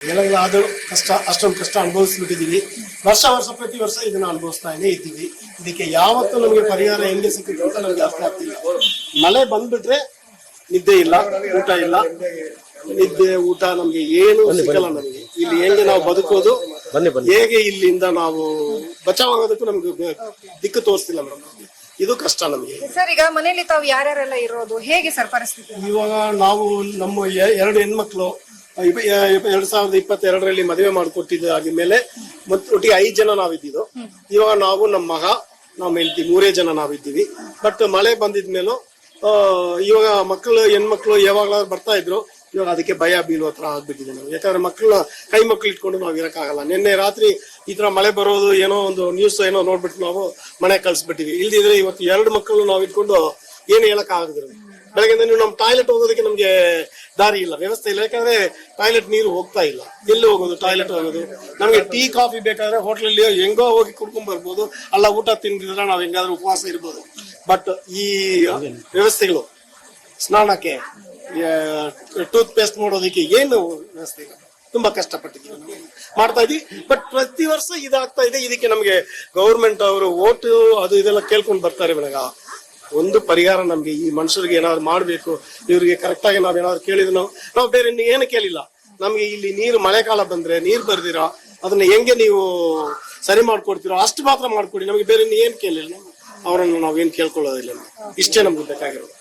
ಎಲ್ಲ ಆದರೂ ಕಷ್ಟ ಅಷ್ಟೊಂದು ಕಷ್ಟ ಅನುಭವಿಸ್ಬಿಟ್ಟಿದ್ದೀವಿ ವರ್ಷ ವರ್ಷ ಪ್ರತಿ ವರ್ಷ ಇದನ್ನ ಅನುಭವಿಸ್ತಾನೆ ಇದ್ದೀವಿ. ಇದಕ್ಕೆ ಯಾವತ್ತೂ ನಮಗೆ ಪರಿಹಾರ ಹೆಂಗೆ ಸಿಕ್ಕಿದೆ ಅಂತ ನಮ್ಗೆ ಅರ್ಥ ಆಗ್ತಿಲ್ಲ. ಮಳೆ ಬಂದ್ಬಿಟ್ರೆ ನಿದ್ದೆ ಇಲ್ಲ ಊಟ ಇಲ್ಲ. ನಿದ್ದೆ ಊಟ ನಮ್ಗೆ ಏನು ಸಿಕ್ಕಲ್ಲ ನಮಗೆ. ಇಲ್ಲಿ ಹೆಂಗೆ ನಾವು ಬದುಕೋದು ಬನ್ನಿ ಬನ್ನಿ. ಹೇಗೆ ಇಲ್ಲಿಂದ ನಾವು ಬಚಾವ್ ಆಗೋದಕ್ಕೂ ನಮ್ಗೆ ದಿಕ್ಕು ತೋರಿಸ್ತಿಲ್ಲ ಮೇಡಮ್. ಇದು ಕಷ್ಟ ನಮಗೆ. ಸರ್ ಈಗ ಮನೆಯಲ್ಲಿ ತಾವು ಯಾರ್ಯಾರೆಲ್ಲ ಇರೋದು? ಹೇಗೆ ಸರ್ ಪರಿಸ್ಥಿತಿ? ಇವಾಗ ನಾವು ನಮ್ಮ ಎ- ಎರಡು ಹೆಣ್ಮಕ್ಳು ಎರಡ್ ಸಾವಿರದ ಇಪ್ಪತ್ತೆರಡರಲ್ಲಿ ಮದುವೆ ಮಾಡಿಕೊಟ್ಟಿದ್ದು ಆಗಿದ್ಮೇಲೆ ಮತ್ತೆ ಒಟ್ಟಿಗೆ ಐದು ಜನ ನಾವಿದ್ದಿದ್ದು ಇವಾಗ ನಾವು ನಮ್ಮ ಮಗ ನಮ್ಮ ಹೆಂಡತಿ ಮೂರೇ ಜನ ನಾವಿದ್ದೀವಿ. ಬಟ್ ಮಳೆ ಬಂದಿದ್ಮೇಲೂ ಆ, ಇವಾಗ ಮಕ್ಕಳು ಹೆಣ್ಮಕ್ಳು ಯಾವಾಗ್ಲಾದ್ರು ಬರ್ತಾ ಇದ್ರು. ಇವಾಗ ಅದಕ್ಕೆ ಭಯ ಬೀಳುವ ತರ ಆಗ್ಬಿಟ್ಟಿದೆ ನಾವು ಯಾಕಂದ್ರೆ ಮಕ್ಕಳು ಕೈ ಮಕ್ಳು ಇಟ್ಕೊಂಡು ನಾವು ಇರಕ್ಕಾಗಲ್ಲ ನಿನ್ನೆ ರಾತ್ರಿ ಈ ತರ ಮಳೆ ಬರೋದು ಏನೋ ಒಂದು ನ್ಯೂಸ್ ಏನೋ ನೋಡ್ಬಿಟ್ಟು ನಾವು ಮನೆ ಕಳ್ಸ್ಬಿಟ್ಟಿವಿ ಇಲ್ದಿದ್ರೆ ಇವತ್ತು ಎರಡು ಮಕ್ಕಳು ನಾವು ಇಟ್ಕೊಂಡು ಏನು ಹೇಳಕ್ ಆಗದ್ರು ಬೆಳಗ್ಗೆ ನೀವು ನಮ್ಮ ಟಾಯ್ಲೆಟ್ ಹೋಗೋದಕ್ಕೆ ನಮ್ಗೆ ದಾರಿ ಇಲ್ಲ. ವ್ಯವಸ್ಥೆ ಇಲ್ಲ. ಯಾಕಂದ್ರೆ ಟಾಯ್ಲೆಟ್ ನೀರು ಹೋಗ್ತಾ ಇಲ್ಲ. ಎಲ್ಲಿ ಹೋಗೋದು? ಟಾಯ್ಲೆಟ್ ಹೋಗೋದು. ನಮಗೆ ಟೀ ಕಾಫಿ ಬೇಕಾದ್ರೆ ಹೋಟ್ಲಲ್ಲಿ ಹೆಂಗೋ ಹೋಗಿ ಕುಡ್ಕೊಂಡ್ ಬರ್ಬೋದು. ಅಲ್ಲ, ಊಟ ತಿಂದಿದ್ರೆ ನಾವ್ ಹೆಂಗಾದ್ರೂ ಉಪವಾಸ ಇರ್ಬೋದು. ಬಟ್ ಈ ವ್ಯವಸ್ಥೆಗಳು, ಸ್ನಾನಕ್ಕೆ ಟೂತ್ ಪೇಸ್ಟ್ ಮಾಡೋದಕ್ಕೆ ಏನು ವ್ಯವಸ್ಥೆ ಇಲ್ಲ. ತುಂಬಾ ಕಷ್ಟಪಟ್ಟಿದ್ದೀವಿ. ಮಾಡ್ತಾ ಇದೀವಿ ಬಟ್ ಪ್ರತಿ ವರ್ಷ ಇದಾಗ್ತಾ ಇದೆ. ಇದಕ್ಕೆ ನಮಗೆ ಗೌರ್ಮೆಂಟ್ ಅವರು ಓಟು ಅದು ಇದೆಲ್ಲ ಕೇಳ್ಕೊಂಡು ಬರ್ತಾರೆ ಬೆಳಗ ಒಂದು ಪರಿಹಾರ ನಮ್ಗೆ, ಈ ಮನುಷ್ಯರಿಗೆ ಏನಾದ್ರು ಮಾಡ್ಬೇಕು, ಇವರಿಗೆ ಕರೆಕ್ಟ್ ಆಗಿ ನಾವ್ ಏನಾದ್ರು ಕೇಳಿದ್ರು ನಾವು ನಾವು ಬೇರೆ ಏನು ಕೇಳಿಲ್ಲ. ನಮ್ಗೆ ಇಲ್ಲಿ ನೀರು ಮಳೆಗಾಲ ಬಂದ್ರೆ, ನೀರು ಬರ್ದಿರಾ, ಅದನ್ನ ಹೆಂಗೆ ನೀವು ಸರಿ ಮಾಡ್ಕೊಡ್ತೀರೋ ಅಷ್ಟು ಮಾತ್ರ ಮಾಡ್ಕೊಡಿ. ನಮಗೆ ಬೇರೆ ಏನು ಕೇಳಿಲ್ಲ. ಅವರನ್ನು ನಾವೇನ್ ಕೇಳ್ಕೊಳ್ಳೋದಿಲ್ಲ. ಇಷ್ಟೇ ನಮ್ಗೆ ಬೇಕಾಗಿರೋದು.